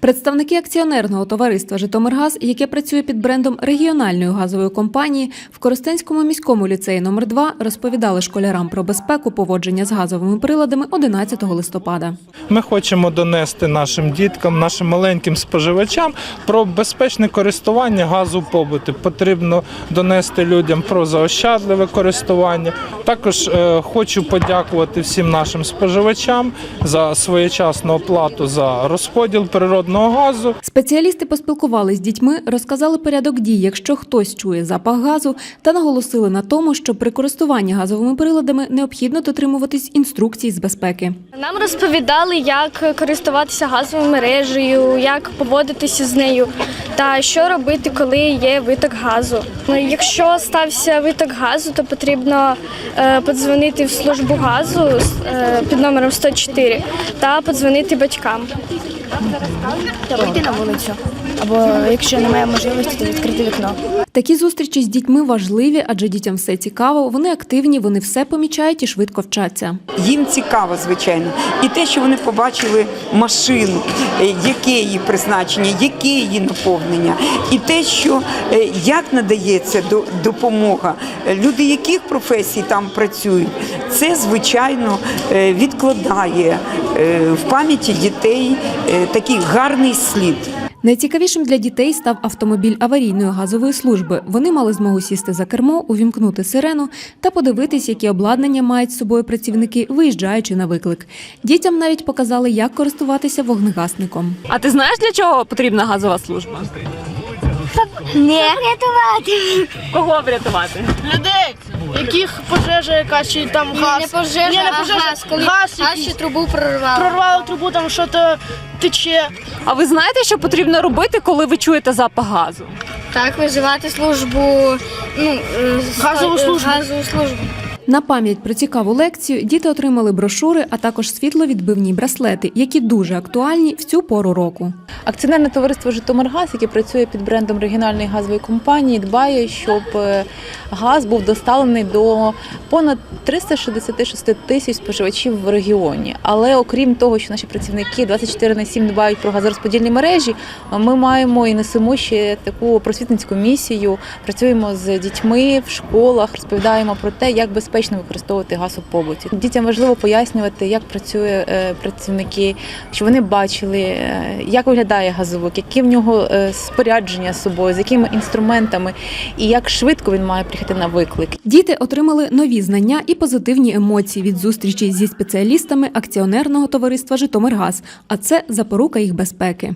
Представники акціонерного товариства Житомиргаз, яке працює під брендом регіональної газової компанії, в Коростенському міському ліцеї номер 2 розповідали школярам про безпеку поводження з газовими приладами 11 листопада. Ми хочемо донести нашим діткам, нашим маленьким споживачам про безпечне користування газу в побуті. Потрібно донести людям про заощадливе користування. Також е, хочу подякувати всім нашим споживачам за своєчасну оплату за розподіл природного газу. Спеціалісти поспілкувались з дітьми, розказали порядок дій, якщо хтось чує запах газу, та наголосили на тому, що при користуванні газовими приладами необхідно дотримуватись інструкцій з безпеки. Нам розповідали, як користуватися газовою мережею, як поводитися з нею, та що робити, коли є виток газу. Ну, Якщо стався виток газу, то потрібно е, подзвонити в службу газу е, під номером 104 та подзвонити батькам. вийти на вулицю. Або якщо немає можливості, то відкрити вікно. Такі зустрічі з дітьми важливі, адже дітям все цікаво. Вони активні, вони все помічають і швидко вчаться. Їм цікаво, звичайно, і те, що вони побачили машину, е, яке її призначення, яке її наповнення, і те, що е, як надається до- допомога, люди яких професій там працюють, це звичайно е, відкладає в пам'яті дітей такий гарний слід. Найцікавішим для дітей став автомобіль аварійної газової служби. Вони мали змогу сісти за кермо, увімкнути сирену та подивитись, які обладнання мають з собою працівники, виїжджаючи на виклик. Дітям навіть показали, як користуватися вогнегасником. А ти знаєш, для чого потрібна газова служба? Не рятувати. Кого врятувати? людей, яких пожежа якась чи там газ. Не пожежа, Ні, не а газ, коли газ, газ якийсь. чи трубу прорвало. прорвало трубу, там що то тече. А ви знаєте, що потрібно робити, коли ви чуєте запах газу? Так, визивати службу, ну, е, Газову е, службу. газову службу. На пам'ять про цікаву лекцію діти отримали брошури, а також світловідбивні браслети, які дуже актуальні в цю пору року. Акціонерне товариство Житомиргаз, яке працює під брендом регіональної газової компанії, дбає, щоб е, газ був доставлений до понад 366 тисяч споживачів в регіоні. Але окрім того, що наші працівники 24 на 7 дбають про газорозподільні мережі, ми маємо і несемо ще таку просвітницьку місію. Працюємо з дітьми в школах, розповідаємо про те, як безпечно використовувати газ у побуті. Дітям важливо пояснювати, як працює е, працівники, щоб вони бачили, е, як виглядає газовик, які в нього е, спорядження з собою, з якими інструментами, і як швидко він має приїхати на виклик. Діти отримали нові знання і позитивні емоції від зустрічі зі спеціалістами акціонерного товариства Житомиргаз, а це запорука їх безпеки.